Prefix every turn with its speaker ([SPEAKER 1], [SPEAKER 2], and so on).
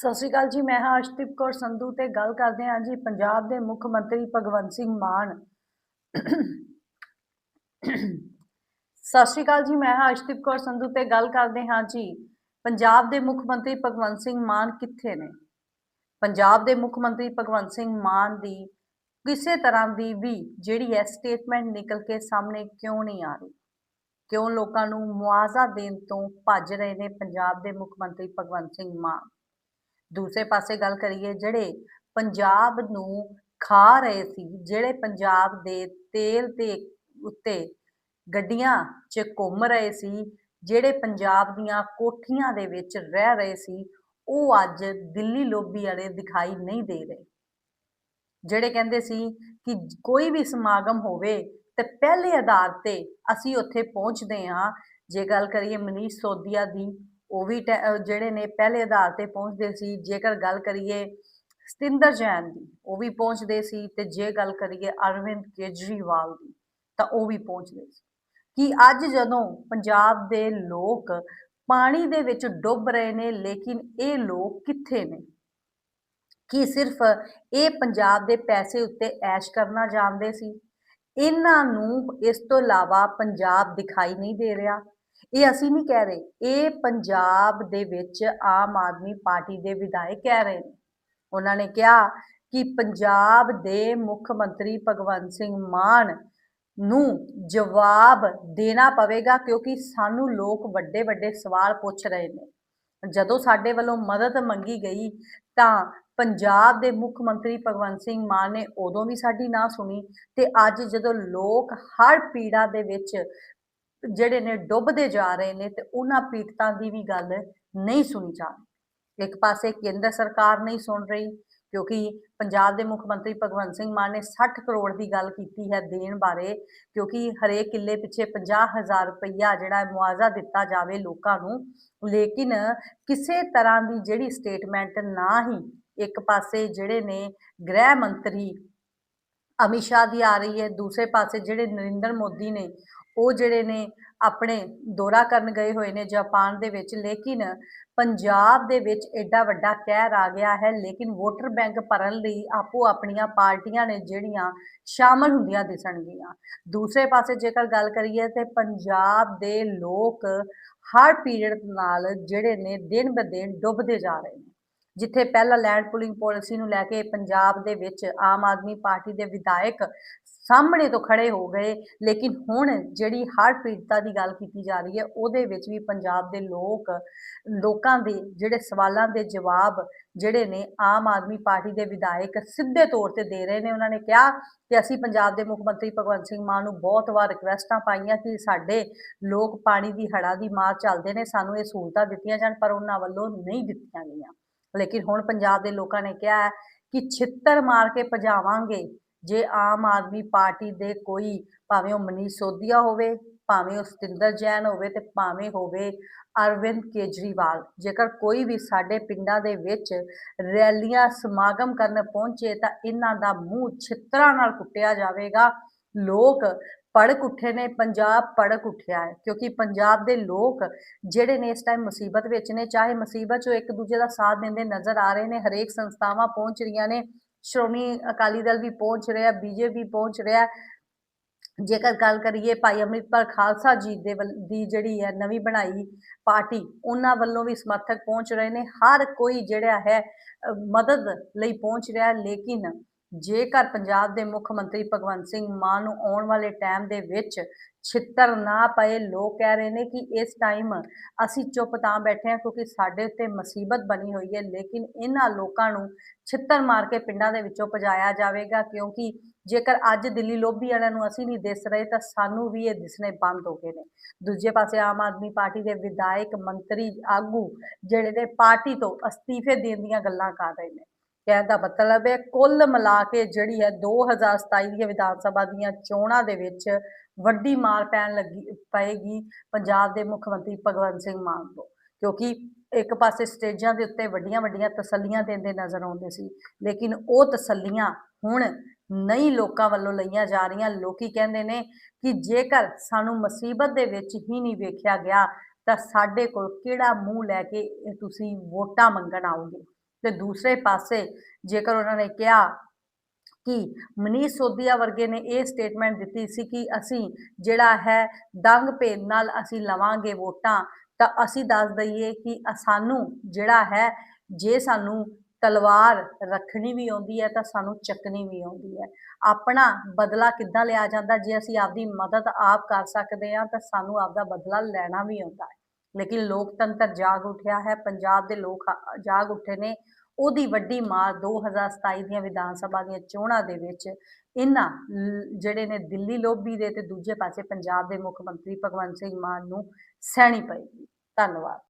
[SPEAKER 1] ਸਤਿ ਸ਼੍ਰੀ ਅਕਾਲ ਜੀ, ਮੈਂ ਹਾਂ ਅਰਸ਼ਦੀਪ ਕੌਰ ਸੰਧੂ ਤੇ ਗੱਲ ਕਰਦੇ ਹਾਂ ਜੀ ਪੰਜਾਬ ਦੇ ਮੁੱਖ ਮੰਤਰੀ ਭਗਵੰਤ ਸਿੰਘ ਮਾਨ। ਸਤਿ ਸ਼੍ਰੀ ਅਕਾਲ ਜੀ, ਮੈਂ ਹਾਂ ਅਰਸ਼ਦੀਪ ਕੌਰ ਸੰਧੂ ਤੇ ਗੱਲ ਕਰਦੇ ਹਾਂ ਜੀ, ਪੰਜਾਬ ਦੇ ਮੁੱਖ ਮੰਤਰੀ ਭਗਵੰਤ ਸਿੰਘ ਮਾਨ ਕਿੱਥੇ ਨੇ? ਪੰਜਾਬ ਦੇ ਮੁੱਖ ਮੰਤਰੀ ਭਗਵੰਤ ਸਿੰਘ ਮਾਨ ਦੀ ਕਿਸੇ ਤਰ੍ਹਾਂ ਦੀ ਵੀ ਜਿਹੜੀ ਹੈ ਸਟੇਟਮੈਂਟ ਨਿਕਲ ਕੇ ਸਾਹਮਣੇ ਕਿਉਂ ਨਹੀਂ ਆ ਰਹੀ? ਕਿਉਂ ਲੋਕਾਂ ਨੂੰ ਮੁਆਵਜ਼ਾ ਦੇਣ ਤੋਂ ਭੱਜ ਰਹੇ ਨੇ ਪੰਜਾਬ ਦੇ ਮੁੱਖ ਮੰਤਰੀ ਭਗਵੰਤ ਸਿੰਘ ਮਾਨ? ਦੂਸਰੇ ਪਾਸੇ ਗੱਲ ਕਰੀਏ, ਜਿਹੜੇ ਪੰਜਾਬ ਨੂੰ ਖਾ ਰਹੇ ਸੀ, ਜਿਹੜੇ ਪੰਜਾਬ ਦੇ ਤੇਲ ਤੇ ਉੱਤੇ ਗੱਡੀਆਂ 'ਚ ਘੁੰਮ ਰਹੇ ਸੀ, ਜਿਹੜੇ ਪੰਜਾਬ ਦੀਆਂ ਕੋਠੀਆਂ ਦੇ ਵਿੱਚ ਰਹਿ ਰਹੇ ਸੀ, ਉਹ ਅੱਜ ਦਿੱਲੀ ਲੋਬੀ ਵਾਲੇ ਦਿਖਾਈ ਨਹੀਂ ਦੇ ਰਹੇ। ਜਿਹੜੇ ਕਹਿੰਦੇ ਸੀ ਕਿ ਕੋਈ ਵੀ ਸਮਾਗਮ ਹੋਵੇ ਤੇ ਪਹਿਲੇ ਆਧਾਰ ਤੇ ਅਸੀਂ ਉੱਥੇ ਪਹੁੰਚਦੇ ਹਾਂ। ਜੇ ਗੱਲ ਕਰੀਏ ਮਨੀਸ਼ ਸੋਦੀਆ ਦੀ ਉਹ ਵੀ ਟੈ- ਜਿਹੜੇ ਨੇ ਪਹਿਲੇ ਆਧਾਰ ਤੇ ਪਹੁੰਚਦੇ ਸੀ, ਜੇਕਰ ਗੱਲ ਕਰੀਏ ਸਤਿੰਦਰ ਜੈਨ ਦੀ, ਉਹ ਵੀ ਪਹੁੰਚਦੇ ਸੀ ਤੇ ਜੇ ਗੱਲ ਕਰੀਏ ਅਰਵਿੰਦ ਕੇਜਰੀਵਾਲ ਦੀ, ਤਾਂ ਉਹ ਵੀ ਪਹੁੰਚਦੇ ਸੀ। ਕਿ ਅੱਜ ਜਦੋਂ ਪੰਜਾਬ ਦੇ ਲੋਕ ਪਾਣੀ ਦੇ ਵਿੱਚ ਡੁੱਬ ਰਹੇ ਨੇ, ਲੇਕਿਨ ਇਹ ਲੋਕ ਕਿੱਥੇ ਨੇ? ਕੀ ਸਿਰਫ ਇਹ ਪੰਜਾਬ ਦੇ ਪੈਸੇ ਉੱਤੇ ਐਸ਼ ਕਰਨਾ ਜਾਣਦੇ ਸੀ? ਇਹਨਾਂ ਨੂੰ ਇਸ ਤੋਂ ਇਲਾਵਾ ਪੰਜਾਬ ਦਿਖਾਈ ਨਹੀਂ ਦੇ ਰਿਹਾ। ਇਹ ਅਸੀਂ ਨਹੀਂ ਕਹਿ ਰਹੇ। ਇਹ ਪੰਜਾਬ ਦੇ ਵਿੱਚ ਆਮ ਆਦਮੀ ਪਾਰਟੀ ਦੇ ਵਿਧਾਇਕ ਕਹਿ ਰਹੇ ਨੇ। ਉਹਨਾਂ ਨੇ ਕਿਹਾ ਕਿ ਪੰਜਾਬ ਦੇ ਮੁੱਖ ਮੰਤਰੀ ਭਗਵੰਤ ਸਿੰਘ ਮਾਨ ਨੂੰ ਜਵਾਬ ਦੇਣਾ ਪਵੇਗਾ ਕਿਉਂਕਿ ਸਾਨੂੰ ਲੋਕ ਵੱਡੇ ਵੱਡੇ ਸਵਾਲ ਪੁੱਛ ਰਹੇ ਨੇ। ਜਦੋਂ ਸਾਡੇ ਵੱਲੋਂ ਮਦਦ ਮੰਗੀ ਗਈ ਤਾਂ ਪੰਜਾਬ ਦੇ ਮੁੱਖ ਮੰਤਰੀ ਭਗਵੰਤ ਸਿੰਘ ਮਾਨ ਨੇ ਉਦੋਂ ਵੀ ਸਾਡੀ ਨਾ ਸੁਣੀ ਤੇ ਅੱਜ ਜਦੋਂ ਲੋਕ ਹਰ ਪੀੜਾ ਦੇ ਵਿੱਚ ਜਿਹੜੇ ਨੇ ਡੁੱਬਦੇ ਜਾ ਰਹੇ ਨੇ ਤੇ ਉਹਨਾਂ ਪੀੜਤਾਂ ਦੀ ਵੀ ਗੱਲ ਨਹੀਂ ਸੁਣੀ ਜਾ ਰਹੀ। ਇੱਕ ਪਾਸੇ ਕੇਂਦਰ ਸਰਕਾਰ ਨਹੀਂ ਸੁਣ ਰਹੀ, ਕਿਉਂਕਿ ਪੰਜਾਬ ਦੇ ਮੁੱਖ ਮੰਤਰੀ ਭਗਵੰਤ ਸਿੰਘ ਮਾਨ ਨੇ 60 ਕਰੋੜ ਦੀ ਗੱਲ ਕੀਤੀ ਹੈ ਦੇਣ ਬਾਰੇ, ਕਿਉਂਕਿ ਹਰੇਕ ਕਿੱਲੇ ਪਿੱਛੇ 50000 ਰੁਪਈਆ ਜਿਹੜਾ ਮੁਆਵਜ਼ਾ ਦਿੱਤਾ ਜਾਵੇ ਲੋਕਾਂ ਨੂੰ। ਲੇਕਿਨ ਕਿਸੇ ਤਰ੍ਹਾਂ ਦੀ ਜਿਹੜੀ ਸਟੇਟਮੈਂਟ ਨਾ ਹੀ ਇੱਕ ਪਾਸੇ ਜਿਹੜੇ ਨੇ ਗ੍ਰਹਿ ਮੰਤਰੀ ਅਮਿਤ ਸ਼ਾਹ ਦੀ ਆ ਰਹੀ ਹੈ, ਦੂਸਰੇ ਪਾਸੇ ਜਿਹੜੇ ਨਰਿੰਦਰ ਮੋਦੀ ਨੇ ਉਹ ਜਿਹੜੇ ਨੇ ਆਪਣੇ ਦੌਰਾ ਕਰਨ ਗਏ ਹੋਏ ਨੇ ਜਾਪਾਨ ਦੇ ਵਿੱਚ, ਲੇਕਿਨ ਪੰਜਾਬ ਦੇ ਵਿੱਚ ਐਡਾ ਵੱਡਾ ਕਹਿਰ ਆ ਗਿਆ ਹੈ, ਲੇਕਿਨ ਵੋਟਰ ਬੈਂਕ ਭਰਨ ਲਈ ਆਪੋ ਆਪਣੀਆਂ ਪਾਰਟੀਆਂ ਨੇ ਜਿਹੜੀਆਂ ਸ਼ਾਮਲ ਹੁੰਦੀਆਂ ਦਿਸਣਗੀਆਂ। ਦੂਸਰੇ ਪਾਸੇ ਜੇਕਰ ਗੱਲ ਕਰੀਏ ਤੇ ਪੰਜਾਬ ਦੇ ਲੋਕ ਹਰ ਪੀਰੀਅਡ ਨਾਲ ਜਿਹੜੇ ਨੇ ਦਿਨ ਬ ਦਿਨ ਡੁੱਬਦੇ ਜਾ ਰਹੇ ਨੇ। ਜਿੱਥੇ ਪਹਿਲਾਂ ਲੈਂਡ ਪੁਲਿੰਗ ਪਾਲਿਸੀ ਨੂੰ ਲੈ ਕੇ ਪੰਜਾਬ ਦੇ ਵਿੱਚ ਆਮ ਆਦਮੀ ਪਾਰਟੀ ਦੇ ਵਿਧਾਇਕ ਸਾਹਮਣੇ ਤੋਂ ਖੜੇ ਹੋ ਗਏ। ਲੇਕਿਨ ਹੁਣ ਜਿਹੜੀ ਹਰ ਪੀੜਤਾ ਦੀ ਗੱਲ ਕੀਤੀ ਜਾ ਰਹੀ ਹੈ, ਉਹਦੇ ਵਿੱਚ ਵੀ ਪੰਜਾਬ ਦੇ ਲੋਕ, ਲੋਕਾਂ ਦੇ ਜਿਹੜੇ ਸਵਾਲਾਂ ਦੇ ਜਵਾਬ ਜਿਹੜੇ ਨੇ, ਆਮ ਆਦਮੀ ਪਾਰਟੀ ਦੇ ਵਿਧਾਇਕ ਸਿੱਧੇ ਤੌਰ ਤੇ ਦੇ ਰਹੇ ਨੇ। ਉਹਨਾਂ ਨੇ ਕਿਹਾ ਕਿ ਅਸੀਂ ਪੰਜਾਬ ਦੇ ਮੁੱਖ ਮੰਤਰੀ ਭਗਵੰਤ ਸਿੰਘ ਮਾਨ ਨੂੰ ਬਹੁਤ ਵਾਰ ਰਿਕਵੈਸਟਾਂ ਪਾਈਆਂ ਕਿ ਸਾਡੇ ਲੋਕ ਪਾਣੀ ਦੀ ਹੜਾ ਦੀ ਮਾਰ ਚੱਲਦੇ ਨੇ, ਸਾਨੂੰ ਇਹ ਸਹੂਲਤਾਂ ਦਿੱਤੀਆਂ ਜਾਣ, ਪਰ ਉਹਨਾਂ ਵੱਲੋਂ ਨਹੀਂ ਦਿੱਤੀਆਂ ਗਈਆਂ। ਲੇਕਿਨ ਹੁਣ ਪੰਜਾਬ ਦੇ ਲੋਕਾਂ ਨੇ ਕਿਹਾ ਹੈ ਕਿ ਛਿੱਤਰ ਮਾਰ ਕੇ ਭਜਾਵਾਂਗੇ। ਜੇ ਆਮ ਆਦਮੀ ਪਾਰਟੀ ਦੇ ਕੋਈ ਭਾਵੇਂ ਉਹ ਮਨੀਸ਼ ਸੋਧੀਆ ਹੋਵੇ, ਭਾਵੇਂ ਉਹ ਸਤਿੰਦਰ ਜੈਨ ਹੋਵੇ ਤੇ ਭਾਵੇਂ ਹੋਵੇ ਅਰਵਿੰਦ ਕੇਜਰੀਵਾਲ, ਜੇਕਰ ਕੋਈ ਵੀ ਸਾਡੇ ਪਿੰਡਾਂ ਦੇ ਵਿੱਚ ਰੈਲੀਆਂ, ਸਮਾਗਮ ਕਰਨ ਪਹੁੰਚੇ ਤਾਂ ਇਹਨਾਂ ਦਾ ਮੂੰਹ ਛਿੱਤਰਾਂ ਨਾਲ ਕੁੱਟਿਆ ਜਾਵੇਗਾ। ਲੋਕ ਪੜਕ ਉੱਠੇ ਨੇ, ਪੰਜਾਬ ਪੜਕ ਉੱਠਿਆ ਹੈ, ਕਿਉਂਕਿ ਪੰਜਾਬ ਦੇ ਲੋਕ ਜਿਹੜੇ ਨੇ ਇਸ ਟਾਈਮ ਮੁਸੀਬਤ ਵਿੱਚ ਨੇ, ਚਾਹੇ ਮੁਸੀਬਤ 'ਚੋਂ ਇੱਕ ਦੂਜੇ ਦਾ ਸਾਥ ਦਿੰਦੇ ਨਜ਼ਰ ਆ ਰਹੇ ਨੇ, ਹਰੇਕ ਸੰਸਥਾਵਾਂ ਪਹੁੰਚ ਰਹੀਆਂ ਨੇ ਸ਼੍ਰੋਮਣੀ ਅਕਾਲੀ ਦਲ ਵੀ ਪਹੁੰਚ ਰਿਹਾ ਬੀਜੇਪੀ ਪਹੁੰਚ ਰਿਹਾ ਜੇਕਰ ਗੱਲ ਕਰੀਏ ਭਾਈ ਅੰਮ੍ਰਿਤਪਾਲ ਖਾਲਸਾ ਜੀ ਦੇ ਵੱਲ- ਦੀ ਜਿਹੜੀ ਹੈ ਨਵੀਂ ਬਣਾਈ ਪਾਰਟੀ, ਉਹਨਾਂ ਵੱਲੋਂ ਵੀ ਸਮਰਥਕ ਪਹੁੰਚ ਰਹੇ ਨੇ। ਹਰ ਕੋਈ ਜਿਹੜਾ ਹੈ ਮਦਦ ਲਈ ਪਹੁੰਚ ਰਿਹਾ ਲੇਕਿਨ ਜੇਕਰ ਪੰਜਾਬ ਦੇ ਮੁੱਖ ਮੰਤਰੀ ਭਗਵੰਤ ਸਿੰਘ ਮਾਨ ਨੂੰ ਆਉਣ ਵਾਲੇ ਟਾਈਮ ਦੇ ਵਿੱਚ ਛਿੱਤਰ ਨਾ ਪਏ, ਲੋਕ ਕਹਿ ਰਹੇ ਨੇ ਕਿ ਇਸ ਟਾਈਮ ਅਸੀਂ ਚੁੱਪ ਤਾਂ ਬੈਠੇ ਹਾਂ ਕਿਉਂਕਿ ਸਾਡੇ ਉੱਤੇ ਮੁਸੀਬਤ ਬਣੀ ਹੋਈ ਹੈ, ਲੇਕਿਨ ਇਹਨਾਂ ਲੋਕਾਂ ਨੂੰ ਛਿੱਤਰ ਮਾਰ ਕੇ ਪਿੰਡਾਂ ਦੇ ਵਿੱਚੋਂ ਭਜਾਇਆ ਜਾਵੇਗਾ ਕਿਉਂਕਿ ਜੇਕਰ ਅੱਜ ਦਿੱਲੀ ਲੋਬੀ ਵਾਲਿਆਂ ਨੂੰ ਅਸੀਂ ਨਹੀਂ ਦਿਸ ਰਹੇ ਤਾਂ ਸਾਨੂੰ ਵੀ ਇਹ ਦਿਸਣੇ ਬੰਦ ਹੋ ਗਏ ਨੇ। ਦੂਜੇ ਪਾਸੇ ਆਮ ਆਦਮੀ ਪਾਰਟੀ ਦੇ ਵਿਧਾਇਕ ਮੰਤਰੀ ਆਗੂ ਜਿਹੜੇ ਨੇ ਪਾਰਟੀ ਤੋਂ ਅਸਤੀਫੇ ਦੇਣ ਦੀਆਂ ਗੱਲਾਂ ਕਰ ਰਹੇ ਨੇ। ਕਹਿਣ ਦਾ ਮਤਲਬ ਹੈ, ਕੁੱਲ ਮਿਲਾ ਕੇ ਜਿਹੜੀ ਹੈ 2027 ਦੀਆਂ ਵਿਧਾਨ ਸਭਾ ਦੀਆਂ ਚੋਣਾਂ ਦੇ ਵਿੱਚ ਵੱਡੀ ਮਾਰ ਪੈਣ ਲੱਗੀ, ਪਏਗੀ ਪੰਜਾਬ ਦੇ ਮੁੱਖ ਮੰਤਰੀ ਭਗਵੰਤ ਸਿੰਘ ਮਾਨ ਤੋਂ, ਕਿਉਂਕਿ ਇੱਕ ਪਾਸੇ ਸਟੇਜਾਂ ਦੇ ਉੱਤੇ ਵੱਡੀਆਂ ਵੱਡੀਆਂ ਤਸੱਲੀਆਂ ਦਿੰਦੇ ਨਜ਼ਰ ਆਉਂਦੇ ਸੀ, ਲੇਕਿਨ ਉਹ ਤਸੱਲੀਆਂ ਹੁਣ ਨਹੀਂ ਲੋਕਾਂ ਵੱਲੋਂ ਲਈਆਂ ਜਾ ਰਹੀਆਂ। ਲੋਕੀ ਕਹਿੰਦੇ ਨੇ ਕਿ ਜੇਕਰ ਸਾਨੂੰ ਮੁਸੀਬਤ ਦੇ ਵਿੱਚ ਹੀ ਨਹੀਂ ਵੇਖਿਆ ਗਿਆ, ਤਾਂ ਸਾਡੇ ਕੋਲ ਕਿਹੜਾ ਮੂੰਹ ਲੈ ਕੇ ਤੁਸੀਂ ਵੋਟਾਂ ਮੰਗਣ ਆਓਗੇ? ਤੇ ਦੂਸਰੇ ਪਾਸੇ ਜੇਕਰ ਉਹਨਾਂ ਨੇ ਕਿਹਾ ਕਿ ਮਨੀਸ਼ ਸੋਦੀਆ ਵਰਗੇ ਨੇ ਇਹ ਸਟੇਟਮੈਂਟ ਦਿੱਤੀ ਸੀ ਕਿ ਅਸੀਂ ਜਿਹੜਾ ਹੈ ਦੰਗ ਭੇਦ ਨਾਲ ਅਸੀਂ ਲਵਾਂਗੇ ਵੋਟਾਂ, ਤਾਂ ਅਸੀਂ ਦੱਸ ਦਈਏ ਕਿ ਸਾਨੂੰ ਜਿਹੜਾ ਹੈ, ਜੇ ਸਾਨੂੰ ਤਲਵਾਰ ਰੱਖਣੀ ਵੀ ਆਉਂਦੀ ਹੈ, ਤਾਂ ਸਾਨੂੰ ਚੱਕਣੀ ਵੀ ਆਉਂਦੀ ਹੈ। ਆਪਣਾ ਬਦਲਾ ਕਿੱਦਾਂ ਲਿਆ ਜਾਂਦਾ? ਜੇ ਅਸੀਂ ਆਪਦੀ ਮਦਦ ਆਪ ਕਰ ਸਕਦੇ ਹਾਂ, ਤਾਂ ਸਾਨੂੰ ਆਪਦਾ ਬਦਲਾ ਲੈਣਾ ਵੀ ਆਉਂਦਾ ਹੈ। ਲੇਕਿਨ ਲੋਕਤੰਤਰ ਜਾਗ ਉੱਠਿਆ ਹੈ, ਪੰਜਾਬ ਦੇ ਲੋਕ ਜਾਗ ਉੱਠੇ ਨੇ। ਉਹਦੀ ਵੱਡੀ ਮਾਰ 2027 ਦੀਆਂ ਵਿਧਾਨ ਸਭਾ ਦੀਆਂ ਚੋਣਾਂ ਦੇ ਵਿੱਚ ਇਹਨਾਂ ਜਿਹੜੇ ਨੇ ਦਿੱਲੀ ਲੋਬੀ ਦੇ ਤੇ ਦੂਜੇ ਪਾਸੇ ਪੰਜਾਬ ਦੇ ਮੁੱਖ ਮੰਤਰੀ ਭਗਵੰਤ ਸਿੰਘ ਮਾਨ ਨੂੰ ਸਹਿਣੀ ਪਏਗੀ ਧੰਨਵਾਦ।